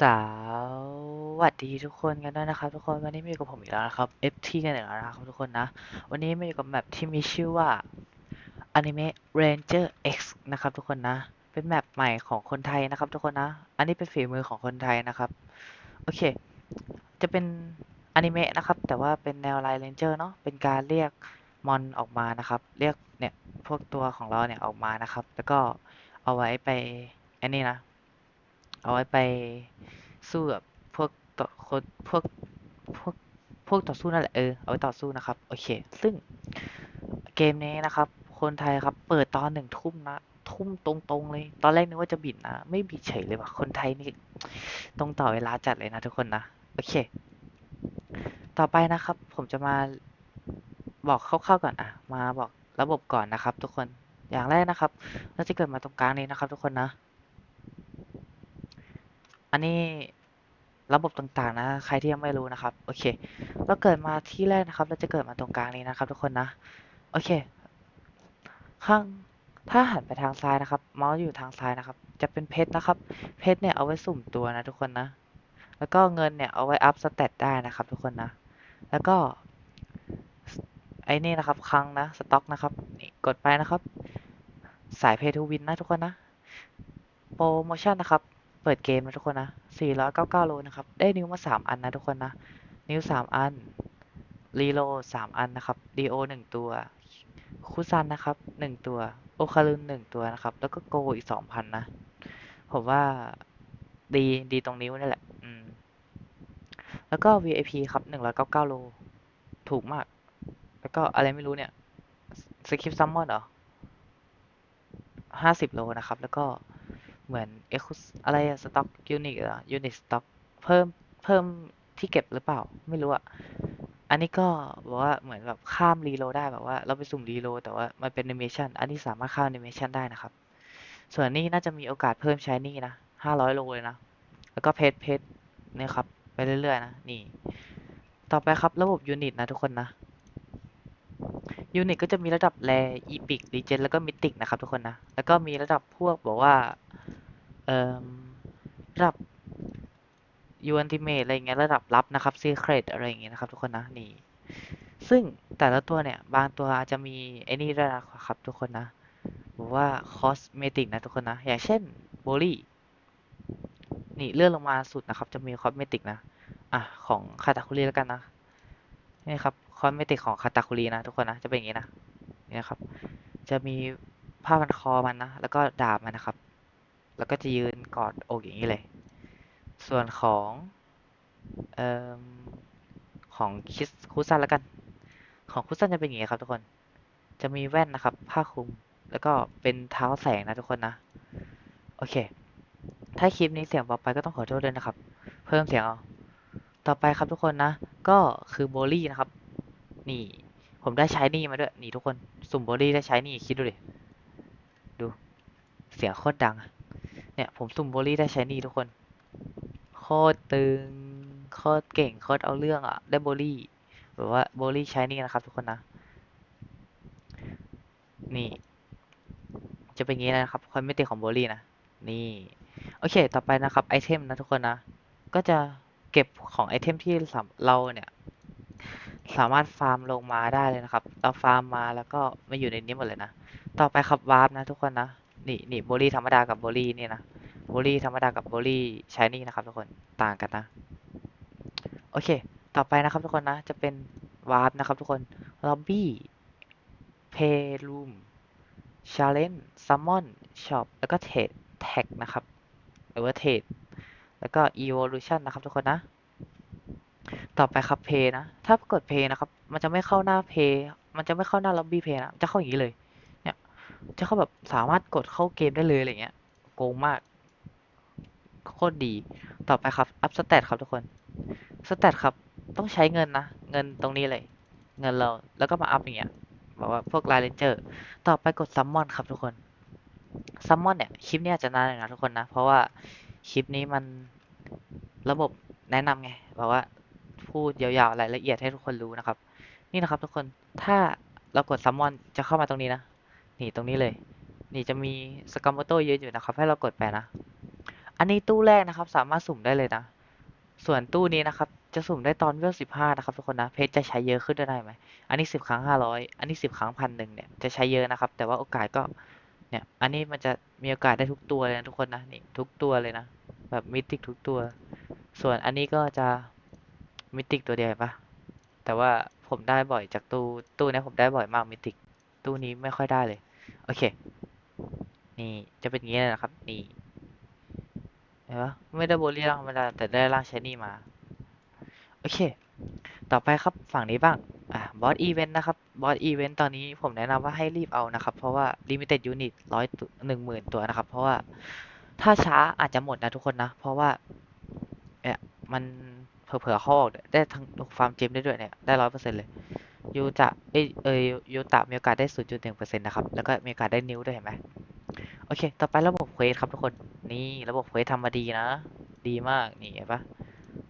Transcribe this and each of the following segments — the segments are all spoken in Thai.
สวัสดีทุกคนกันด้วยนะครับ ทุกคนวันนี้มาอยู่กับผมอีกแล้วนะครับ FT กันอีกแล้วนะครับทุกคนนะ วันนี้มาอยู่กับแมปที่มีชื่อว่า Anime Ranger X นะครับทุกคนนะ เป็นแมปใหม่ของคนไทยนะครับทุกคนนะ อันนี้เป็นฝีมือของคนไทยนะครับ โอเค จะเป็นอนิเมะนะครับ แต่ว่าเป็นแนวไลน์เรนเจอร์เนาะเป็นการเรียกมอนออกมานะครับ เรียกเนี่ยพวกตัวของเราเนี่ยออกมานะครับ แล้วก็เอาไว้ไปอันนี้นะ เอาไว้ไป สู้กับพวกต่อคนพวกพวกพวกต่อสู้นั่นแหละเออเอาไว้ต่อสู้นะครับโอเค ซึ่งเกมนี้นะครับ คนไทยครับ เปิดตอนหนึ่งทุ่มนะทุ่มตรงๆเลย ตอนแรกนึกว่าจะบิดนะ ไม่บิดเฉยเลยว่ะ คนไทยนี่ตรงต่อเวลาจัดเลยนะทุกคนนะ โอเค ต่อไปนะครับ ผมจะมาบอกคร่าวๆก่อนอะ มาบอกระบบก่อนนะครับ ทุกคน อย่างแรกนะครับ เราจะเกิดมาตรงกลางนี้นะครับ ทุกคนนะ อันนี้ ระบบต่างๆนะ ใครที่ยังไม่รู้นะครับ โอเค เราเกิดมาที่แรกนะครับ เราจะเกิดมาตรงกลางนี้นะครับ ทุกคนนะ โอเค ข้าง ถ้าหันไปทางซ้ายนะครับ เมาส์อยู่ทางซ้ายนะครับ จะเป็นเพชรนะครับ เพชรเนี่ยเอาไว้สุ่มตัวนะทุกคนนะ แล้วก็เงินเนี่ยเอาไว้อัพสเตตได้นะครับ ทุกคนนะ แล้วก็ไอ้นี่นะครับครั้งนะ สต็อกนะครับ นี่กดไปนะครับ สายเพย์ทูวินนะทุกคนนะ โปรโมชั่นนะครับ เปิดเกมนะทุกคนนะ 499โลนะครับ ได้นิ้วมา 3 อันนะทุกคนนะ นิ้ว 3 อัน รีโล 3 อันนะครับดีโอ1ตัว คุซันนะครับ 1 ตัว โอคารุน1ตัวนะครับ แล้วก็โกอีก 2,000 นะ ผมว่าดีดีตรงนิ้วนี่แหละ อืม แล้วก็ VIP ครับ 199โล ถูกมาก แล้วก็อะไรไม่รู้เนี่ยสคริปซัมมอนเหรอ50โลนะครับ แล้วก็ เหมือนเอ็กซ์อะไรอะสต็อกยูนิตอะยูนิตสต็อกเพิ่มเพิ่มที่เก็บหรือเปล่า ไม่รู้อะอันนี้ก็บอกว่าเหมือนแบบข้ามรีโลได้แบบว่า เราไปสุ่มรีโลแต่ว่ามันเป็นแอนิเมชันอันนี้สามารถข้ามแอนิเมชันได้นะครับ ส่วนนี้น่าจะมีโอกาสเพิ่มใช้นี่นะ500โลเลยนะ แล้วก็เพชรเพชรเนี่ยครับ ไปเรื่อยๆนะ นี่ ต่อไปครับระบบยูนิตนะทุกคนนะยูนิตก็จะมีระดับแรอีพิกรีเจนแล้วก็มิติกนะครับทุกคนนะ แล้วก็มีระดับพวกบอกว่า เอ่อระดับยูอันติเมตอะไรเงี้ยระดับลับนะครับซีเครตอะไรอย่างเงี้ยนะครับทุกคนนะนี่ ซึ่งแต่ละตัวเนี่ย บางตัวอาจจะมีไอ้นี่ด้วยนะครับทุกคนนะบอกว่าคอสเมติกนะทุกคนนะ อย่างเช่นโบลี่นี่เลื่อนลงมาสุดนะครับ จะมีคอสเมติกนะ อะ ของคาตาคุรีแล้วกันนะ นี่ครับคอสเมติกของคาตาคุรีนะทุกคนนะ จะเป็นอย่างนี้นะ นี่นะครับ จะมีผ้าพันคอมันนะ แล้วก็ดาบมันนะครับ แล้วก็จะยืนกอดอกอย่างนี้เลย ส่วนของเอ่อของคิสคุซันแล้วกัน ของคุซันจะเป็นอย่างนี้ครับทุกคน จะมีแว่นนะครับ ผ้าคลุม แล้วก็เป็นเท้าแสงนะทุกคนนะ โอเค ถ้าคลิปนี้เสียงเบาไปก็ต้องขอโทษด้วยนะครับ เพิ่มเสียงเอา ต่อไปครับทุกคนนะ ก็คือโบลี่นะครับ นี่ ผมได้ใช้นี่มาด้วย นี่ทุกคน สุ่มโบลี่ได้ใช้นี่คิดดูดิ ดู เสียงโคตรดังอะ เนี่ยผมสุ่มโบลี่ได้ใช้นี่ทุกคน โคตรตึง โคตรเก่ง โคตรเอาเรื่องอะได้โบลี่แบบว่าโบลี่ใช้นี่นะครับทุกคนนะ นี่ จะเป็นอย่างนี้นะครับคอมมิติของโบลี่นะ นี่ โอเค ต่อไปนะครับไอเทมนะทุกคนนะ ก็จะเก็บของไอเทมที่เราเนี่ยสามารถฟาร์มลงมาได้เลยนะครับ เราฟาร์มมาแล้วก็มาอยู่ในนี้หมดเลยนะ ต่อไปครับวาร์ปนะทุกคนนะ นี่นี่โบลี่ธรรมดากับโบลี่นี่นะโบลี่ธรรมดากับโบลี่ชายนี่นะครับทุกคนต่างกันนะ โอเค ต่อไปนะครับทุกคนนะ จะเป็นวาร์ปนะครับทุกคนล็อบบี้เพย์รูมชาเลนจ์ซัมมอนช็อปแล้วก็เทรดแท็กนะครับหรือว่าเทรดแล้วก็ evolution นะครับทุกคนนะ ต่อไปครับเพย์นะ ถ้ากดเพย์นะครับ มันจะไม่เข้าหน้าเพย์มันจะไม่เข้าหน้าล็อบบี้เพย์นะ จะเข้าอย่างนี้เลย เนี่ยจะเขาแบบสามารถกดเข้าเกมได้เลยอะไรเงี้ยโกงมากโคตรดีต่อไปครับ อัพสเตตครับทุกคนสเตตครับ ต้องใช้เงินนะ เงินตรงนี้เลย เงินเราแล้วก็มาอัพอย่างเงี้ยบอกว่าพวกไลน์เลนเจอร์ต่อไปกดซัมมอนครับทุกคนซัมมอนเนี่ย คลิปนี้อาจจะนานหน่อยนะทุกคนนะ เพราะว่าคลิปนี้มันระบบแนะนำไงบอกว่าพูดยาวๆรายละเอียดให้ทุกคนรู้นะครับ นี่นะครับทุกคนถ้าเรากดซัมมอนจะเข้ามาตรงนี้นะ นี่ตรงนี้เลย นี่จะมีสกามโมโต้ยืนอยู่นะครับ ให้เรากดไปนะ อันนี้ตู้แรกนะครับ สามารถสุ่มได้เลยนะ ส่วนตู้นี้นะครับ จะสุ่มได้ตอนเวลสิบห้านะครับทุกคนนะ เพชรจะใช้เยอะขึ้นได้ไหม อันนี้สิบครั้งห้าร้อยอันนี้สิบครั้งพันหนึ่งเนี่ย จะใช้เยอะนะครับ แต่ว่าโอกาสก็ เนี่ย อันนี้มันจะมีโอกาสได้ทุกตัวเลยนะทุกคนนะ นี่ทุกตัวเลยนะ แบบมิติกทุกตัว ส่วนอันนี้ก็จะมิติกตัวเดียวปะแต่ว่าผมได้บ่อยจากตู้ตู้นี้ผมได้บ่อยมากมิติกตู้นี้ไม่ค่อยได้เลย โอเค นี่จะเป็นงี้นะครับ นี่เห็นปะไม่ได้โบลี่ร่างธรรมดาแต่ได้ร่างชนี่มา โอเค ต่อไปครับฝั่งนี้บ้าง อะบอสอีเวนต์นะครับ บอสอีเวนต์ตอนนี้ผมแนะนำว่าให้รีบเอานะครับ เพราะว่า limited unit ร้อยหนึ่งหมื่นตัวนะครับ เพราะว่าถ้าช้าอาจจะหมดนะทุกคนนะ เพราะว่าเนี่ยมันเผลอๆเข้าออกได้ทั้งฟาร์มเจมได้ด้วยเนี่ย ได้ร้อยเปอร์เซ็นต์เลย ยูจะเอยเอยยูตะมีโอกาสได้ศูนจุดหนึ่งเปอร์เซ็นต์นะครับ แล้วก็มีโอกาสได้นิ้วด้วยเห็นไหมโอเค ต่อไประบบเควสครับทุกคน นี่ระบบเควสทำมาดีนะ ดีมาก นี่เห็นปะ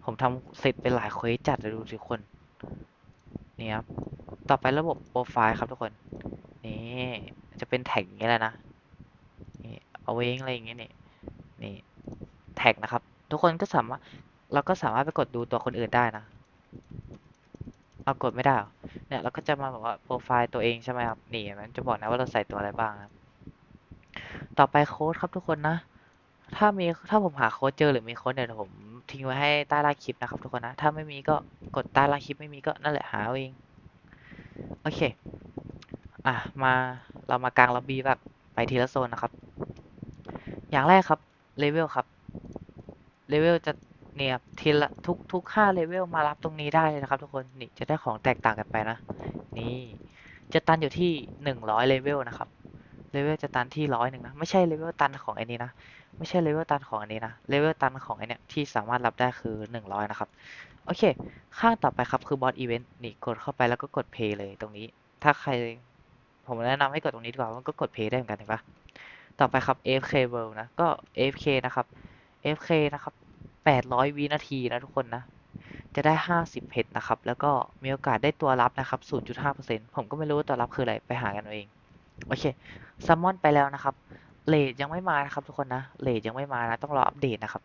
ผมทำเสร็จเป็นหลายเควสจัดเลยดูทุกคน นี่ครับ ต่อไประบบโปรไฟล์ครับทุกคน นี่ จะเป็นแท็กอย่างเงี้ยแหละนะ นี่ เอาเวงอะไรอย่างเงี้ยนี่ นี่ แท็กนะครับ ทุกคนก็สามารถ เราก็สามารถไปกดดูตัวคนอื่นได้นะ เอากดไม่ได้เนี่ยเราก็จะมาแบบว่าโปรไฟล์ตัวเองใช่ไหมครับนี่มันจะบอกนะว่าเราใส่ตัวอะไรบ้างครับต่อไปโค้ดครับทุกคนนะ ถ้ามีถ้าผมหาโค้ดเจอหรือมีโค้ดเนี่ยเดี๋ยวผมทิ้งไว้ให้ใต้ล่างคลิปนะครับทุกคนนะ ถ้าไม่มีก็กดใต้ล่างคลิปไม่มีก็นั่นแหละหาเอาเองโอเคอะมาเรามากลางล็อบบี้แบบไปทีละโซนนะครับ อย่างแรกครับเลเวลครับเลเวลจะ เนี่ยครับทีละทุกทุกห้าเลเวลมารับตรงนี้ได้เลยนะครับทุกคนนี่จะได้ของแตกต่างกันไปนะ นี่จะตันอยู่ที่หนึ่งร้อยเลเวลนะครับเลเวลจะตันที่ร้อยหนึ่งนะไม่ใช่เลเวลตันของไอ้นี้นะไม่ใช่เลเวลตันของอันนี้นะเลเวลตันของไอเนี้ยที่สามารถรับได้คือหนึ่งร้อยนะครับโอเค ข้างต่อไปครับคือบอสอีเวนต์นี่กดเข้าไปแล้วก็กดเพย์เลยตรงนี้ ถ้าใครผมแนะนำให้กดตรงนี้ดีกว่ามันก็กดเพย์ได้เหมือนกันเห็นปะต่อไปครับ AFK World นะก็ AFK นะครับ AFK นะครับ 800 วินาทีนะทุกคนนะ จะได้ 50เพชรนะครับ แล้วก็มีโอกาสได้ตัวรับนะครับ 0.5%ผมก็ไม่รู้ว่าตัวรับคืออะไร ไปหากันเอาเอง โอเคซัมมอนไปแล้วนะครับ เลทยังไม่มานะครับทุกคนนะ เลทยังไม่มานะ ต้องรออัปเดตนะครับ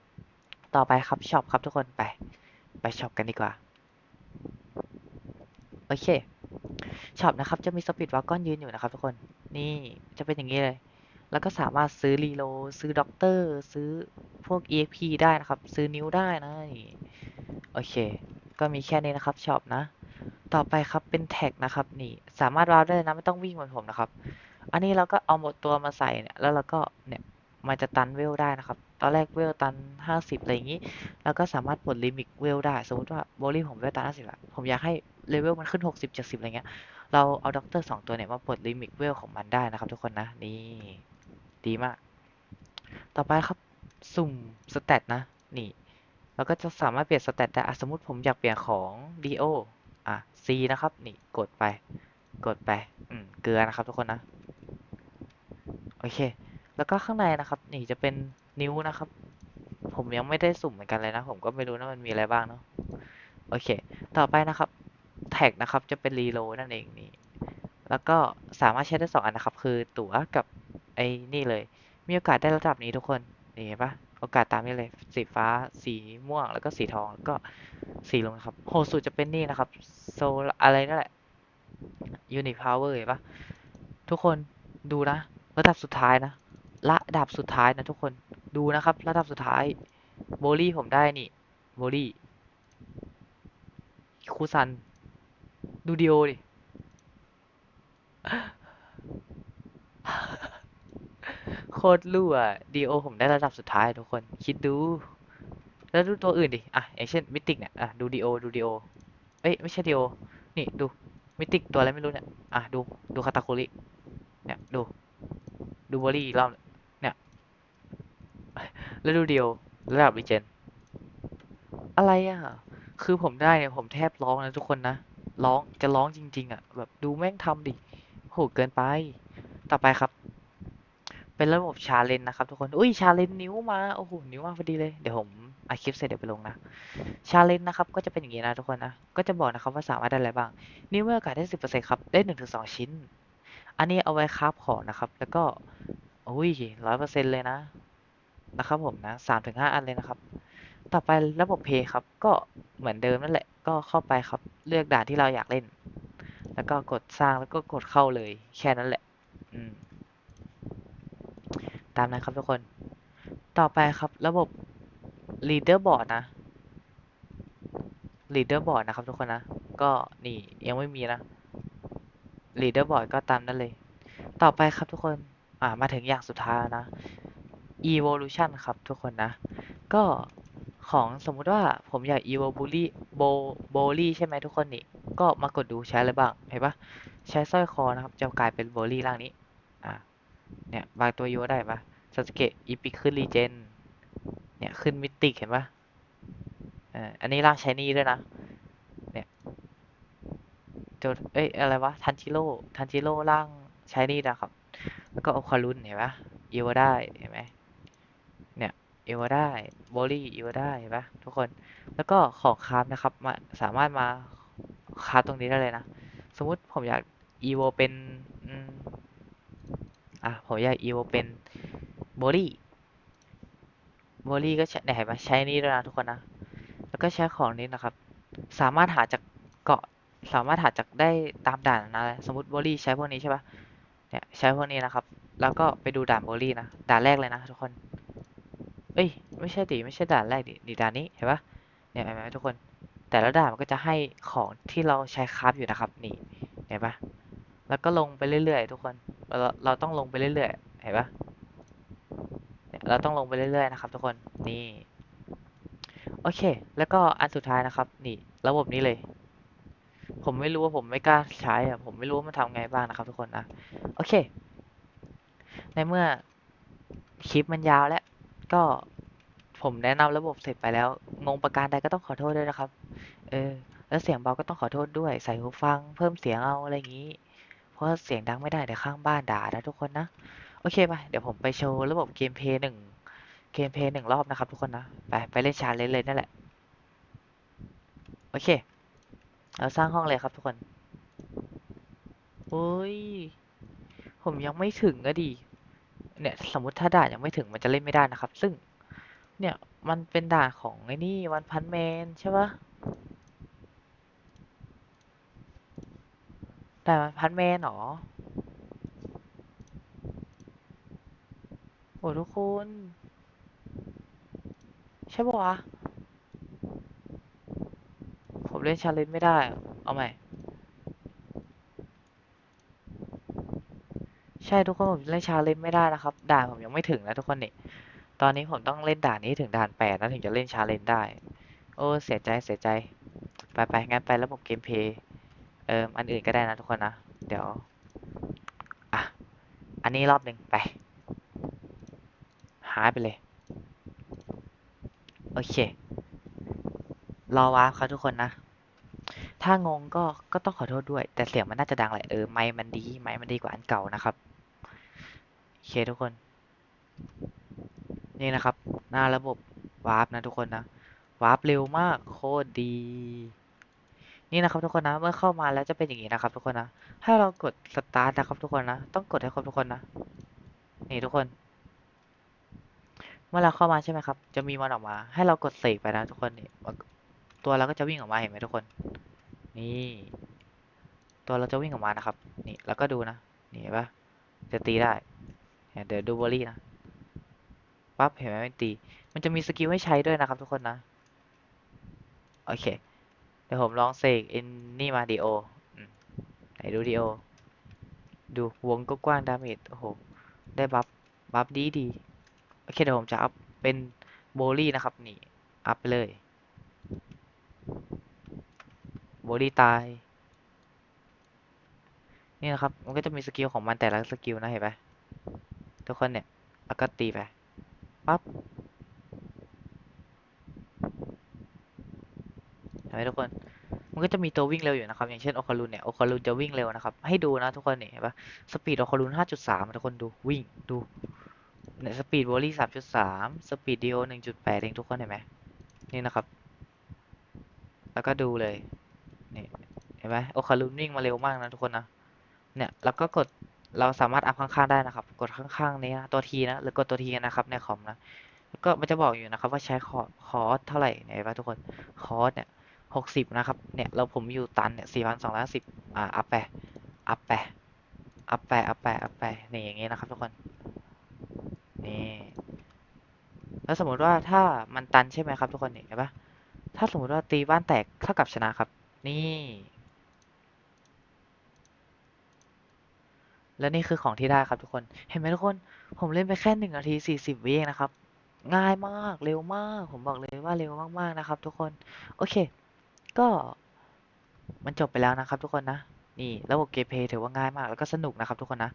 ต่อไปครับช็อปครับทุกคน ไป ไปช็อปกันดีกว่า โอเค ช็อปนะครับ จะมีสปีดวากอนยืนอยู่นะครับทุกคน นี่ จะเป็นอย่างนี้เลย แล้วก็สามารถซื้อรีโล ซื้อด็อกเตอร์ ซื้อ พวก EXP ได้นะครับ ซื้อนิ้วได้นะนี่โอเค ก็มีแค่นี้นะครับช็อปนะ ต่อไปครับเป็นแท็กนะครับ นี่สามารถวาร์ปได้นะไม่ต้องวิ่งเหมือนผมนะครับ อันนี้เราก็เอาหมดตัวมาใส่เนี่ยแล้วเราก็เนี่ยมันจะตันเวลได้นะครับ ตอนแรกเวลตันห้าสิบอะไรอย่างนี้ แล้วก็สามารถปลดลิมิตเวลได้ สมมติว่าโบลี่ผมเวลตันห้าสิบอะผมอยากให้เลเวลมันขึ้นหกสิบจ็ดสิบอะไรเงี้ย เราเอาด็อกเตอร์สองตัวเนี่ยมาปลดลิมิตเวลของมันได้นะครับทุกคนนะ นี่ ดีมาก ต่อไปครับ สุ่มสเตตนะ นี่เราก็จะสามารถเปลี่ยนสเตตได้สมมติผมอยากเปลี่ยนของดีโออะ C นะครับ นี่กดไป กดไป อืม เกลือนะครับทุกคนนะ โอเค แล้วก็ข้างในนะครับ นี่จะเป็นนิ้วนะครับ ผมยังไม่ได้สุ่มเหมือนกันเลยนะ ผมก็ไม่รู้นะมันมีอะไรบ้างเนาะ โอเค ต่อไปนะครับ แท็กนะครับ จะเป็นรีโลนั่นเองนี่ แล้วก็สามารถใช้ได้สองอันนะครับ คือตั๋วกับไอ้นี่เลย มีโอกาสได้ระดับนี้ทุกคน นี่เห็นปะโอกาสตามนี้เลย สีฟ้า สีม่วง แล้วก็สีทอง แล้วก็สีลงนะครับ โหสุดจะเป็นนี่นะครับ โซลอะไรนั่นแหละ Unit Power เห็นปะทุกคนดูนะ ระดับสุดท้ายนะ ระดับสุดท้ายนะทุกคน ดูนะครับ ระดับสุดท้าย โบลี่ผมได้นี่ โบลี่ คูซัน ดูดีโอดิ โค ตรรั่วดีโอผมได้ระดับสุดท้ายทุกคน คิดดู แล้วดูตัวอื่นดิ อะ อย่างเช่นมิติกเนี่ย อะ ดูดีโอ ดูดีโอ เอ้ย ไม่ใช่ดีโอ นี่ดู มิติกตัวอะไรไม่รู้เนี่ย อะ ดู ดูคาตาคุริ เนี่ย ดู ดูบอลี่อีกรอบเนี่ย แล้วดูเดียวระดับรีเจน อะไรอะ คือผมได้เนี่ย ผมแทบร้องนะทุกคนนะ ร้อง จะร้องจริง ๆ อะ แบบดูแม่งทำดิโหเกินไป ต่อไปครับ เป็นระบบชาเลนนะครับทุกคน อุ้ยชาเลนนิ้วมา โอ้โห นิ้วมาพอดีเลย เดี๋ยวผมอัดคลิปเสร็จเดี๋ยวไปลงนะ ชาเลนนะครับ ก็จะเป็นอย่างนี้นะทุกคนนะ ก็จะบอกนะครับว่าสามารถได้อะไรบ้าง นิ้วเมื่อโอกาสได้สิบเปอร์เซ็นต์ครับ ได้หนึ่งถึงสองชิ้น อันนี้เอาไว้คราฟของนะครับ แล้วก็ อุ้ยร้อยเปอร์เซ็นต์เลยนะ นะครับผมนะสามถึงห้าอันเลยนะครับ ต่อไประบบเพย์ครับ ก็เหมือนเดิมนั่นแหละ ก็เข้าไปครับ เลือกด่านที่เราอยากเล่น แล้วก็กดสร้างแล้วก็กดเข้าเลย แค่นั้นแหละ อืม ตามนั้นครับทุกคน ต่อไปครับระบบ leaderboard นะ leaderboard นะครับทุกคนนะ ก็นี่ยังไม่มีนะ leaderboard ก็ตามนั้นเลย ต่อไปครับทุกคน อ่ามาถึงอย่างสุดท้ายนะ evolution ครับทุกคนนะ ก็ของสมมุติว่าผมอยาก evo bully bo bully ใช่ไหมทุกคนนี่ ก็มากดดูใช้อะไรบ้าง เห็นปะใช้สร้อยคอนะครับ จะกลายเป็น bully ร่างนี้ อ่า เนี่ยบางตัว evo ได้ปะสสเกตอีพิกขึ้นรีเจนเนี่ยขึ้นมิติเห็นปะอ่าอันนี้ร่างชายนี่ด้วยนะเนี่ยโจเอ้ยอะไรวะทันจิโร่ทันจิโร่ร่างชายนี่นะครับ แล้วก็โอคารุนเห็นปะอีโวได้เห็นไหมเนี่ยอีโวได้โบลี่อีโวได้เห็นปะทุกคนแล้วก็ของคราฟนะครับมาสามารถมาคราฟตรงนี้ได้เลยนะ สมมุติผมอยากอีโวเป็น อะผมอยากอีโวเป็นโบลี่โบลี่ก็ใช้ไหนเห็นปะใช้นี่ด้วยนะทุกคนนะ แล้วก็ใช้ของนี้นะครับ สามารถหาจากเกาะสามารถหาจากได้ตามด่านนะ สมมติโบลี่ใช้พวกนี้ใช่ปะเนี่ยใช้พวกนี้นะครับ แล้วก็ไปดูด่านโบลี่นะ ด่านแรกเลยนะทุกคน เอ้ยไม่ใช่ดิไม่ใช่ด่านแรกดิดิด่านนี้เห็นปะเนี่ยเห็นไหมทุกคน แต่ละด่านมันก็จะให้ของที่เราใช้คราฟอยู่นะครับ นี่เห็นปะแล้วก็ลงไปเรื่อยๆทุกคน เราเราต้องลงไปเรื่อยๆเห็นปะเนี่ยเราต้องลงไปเรื่อยๆนะครับ ทุกคนนี่โอเค แล้วก็อันสุดท้ายนะครับ นี่ ระบบนี้เลย ผมไม่รู้ว่าผมไม่กล้าใช้อะผมไม่รู้ว่ามันทำไงบ้างนะครับ ทุกคนนะโอเค ในเมื่อคลิปมันยาวแล้ว ก็ผมแนะนำระบบเสร็จไปแล้ว งงประการใดก็ต้องขอโทษด้วยนะครับ เออ แล้วเสียงเบาก็ต้องขอโทษด้วย ใส่หูฟัง เพิ่มเสียงเอาอะไรอย่างนี้ เพราะเสียงดังไม่ได้เดี๋ยวข้างบ้านด่านะทุกคนนะ โอเคไปเดี๋ยวผมไปโชว์ระบบเกมเพย์หนึ่งเกมเพย์หนึ่งรอบนะครับทุกคนนะ ไปไปเล่นชาเลนจ์เลยนั่นแหละ โอเค เราสร้างห้องเลยครับทุกคนโอ้ย ผมยังไม่ถึงอะดิเนี่ยสมมติถ้าด่านยังไม่ถึงมันจะเล่นไม่ได้นะครับ ซึ่ง เนี่ยมันเป็นด่านของไอ้นี่วันพันแมนใช่ปะ ด่านวันพันแมนเหรอ โอ้ทุกคน ใช่ปะวะ ผมเล่นชาเลนจ์ไม่ได้ เอาใหม่ ใช่ทุกคนผมเล่นชาเลนจ์ไม่ได้นะครับ ด่านผมยังไม่ถึงนะทุกคนนี่ ตอนนี้ผมต้องเล่นด่านนี้ถึงด่านแปดนะถึงจะเล่นชาเลนจ์ได้ โอ้ เสียใจเสียใจ ไปไปงั้นไประบบเกมเพย์ เอออันอื่นก็ได้นะทุกคนนะ เดี๋ยว อะ อันนี้รอบหนึ่งไป หายไปเลย โอเค รอวาร์ปครับทุกคนนะ ถ้างงก็ ก็ต้องขอโทษด้วย แต่เสียงมันน่าจะดังแหละเออ ไมค์มันดี ไมค์มันดีกว่าอันเก่านะครับโอเคทุกคน นี่นะครับ หน้าระบบวาร์ปนะทุกคนนะ วาร์ปเร็วมาก โคตรดี นี่นะครับทุกคนนะ เมื่อเข้ามาแล้วจะเป็นอย่างนี้นะครับ ทุกคนนะให้เรากดสตาร์ทนะครับ ทุกคนนะ ต้องกดให้ครบทุกคนนะ นี่ทุกคน เมื่อเราเข้ามาใช่ไหมครับ จะมีมันออกมา ให้เรากดเสกไปนะทุกคนนี่ ตัวเราก็จะวิ่งออกมาเห็นไหมทุกคน นี่ ตัวเราจะวิ่งออกมานะครับ นี่แล้วก็ดูนะ นี่เห็นปะจะตีได้ เดี๋ยวดูบอลลี่นะปั๊บเห็นไหมมันตี มันจะมีสกิลให้ใช้ด้วยนะครับ ทุกคนนะ โอเค ดี๋ยวผมลองเสกเอนนี่มาดีโอไหนดูดีโอ ดูวงก็กว้างดาเมจ โอ้โห ได้บัฟ บัฟดีดี โอเคเดี๋ยวผมจะอัพเป็นโบลี่นะครับ นี่ อัพไปเลย โบลี่ตาย นี่นะครับ มันก็จะมีสกิลของมันแต่ละสกิลนะเห็นไหมทุกคนเนี่ยแล้วก็ตีไป ปั๊บ ห็นไหมทุกคน มันก็จะมีตัววิ่งเร็วอยู่นะครับ อย่างเช่นโอคารุนเนี่ยโอคารุนจะวิ่งเร็วนะครับ ให้ดูนะทุกคนเนี่ยเห็นปะสปีดโอคารุน5.3 ทุกคนดูวิ่งดูเนี่ยสปีดวอลลี่3.3 สปีดดีโอ1.8 เองทุกคนเห็นไหมนี่นะครับ แล้วก็ดูเลยนี่เห็นไหมโอคารุนวิ่งมาเร็วมากนะทุกคนนะเนี่ยแล้วก็กดเราสามารถอัพข้างๆได้นะครับ กดข้างๆนี้นะตัวทีนะหรือกดตัวทีนะครับในคอมนะแล้วก็มันจะบอกอยู่นะครับว่าใช้คอร์สเท่าไหร่เนี่ยเห็นปะทุกคนคอร์สเนี่ย หกสิบนะครับ เนี่ยเราผมอยู่ตันเนี่ยสี่พันสองร้อยสิบอ่า อัพไป อัพไป อัพไป อัพไป อัพไปนี่อย่างงี้นะครับทุกคน นี่ แล้วสมมติว่าถ้ามันตันใช่ไหมครับทุกคนเห็นปะถ้าสมมติว่าตีบ้านแตกเท่ากับชนะครับ นี่ และนี่คือของที่ได้ครับทุกคน เห็นไหมทุกคน ผมเล่นไปแค่หนึ่งนาทีสี่สิบวิเองนะครับง่ายมาก เร็วมาก ผมบอกเลยว่าเร็วมาก ๆ นะครับทุกคน โอเค ก็มันจบไปแล้วนะครับทุกคนนะ นี่ระบบเกมเพย์ถือว่าง่ายมาก แล้วก็สนุกนะครับทุกคนนะ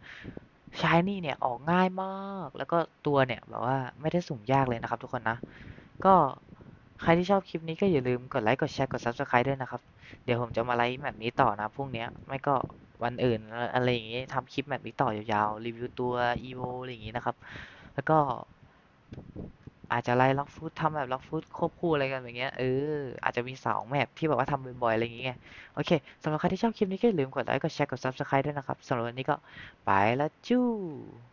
ชายนี่เนี่ยออกง่ายมาก แล้วก็ตัวเนี่ยแบบว่าไม่ได้สุ่มยากเลยนะครับทุกคนนะ ก็ใครที่ชอบคลิปนี้ก็อย่าลืมกดไลค์ กดแชร์ กด Subscribe ด้วยนะครับ เดี๋ยวผมจะมาไลฟ์แบบนี้ต่อนะพรุ่งนี้ไม่ก็วันอื่นอะไรอย่างงี้ทำคลิปแบบนี้ต่อยาวๆ รีวิวตัว EVO อะไรอย่างงี้นะครับ แล้วก็ อาจจะไล่ล็อกฟุตทำแบบล็อกฟุตควบคู่อะไรกันอย่างเงี้ยเอออาจจะมีสองแมปที่แบบว่าทำบ่อยๆอะไรอย่างเงี้ยโอเคสำหรับใครที่ชอบคลิปนี้ก็อย่าลืมกดไลค์กดแชร์กดซับสไครต์ด้วยนะครับสำหรับวันนี้ก็ไปละจู้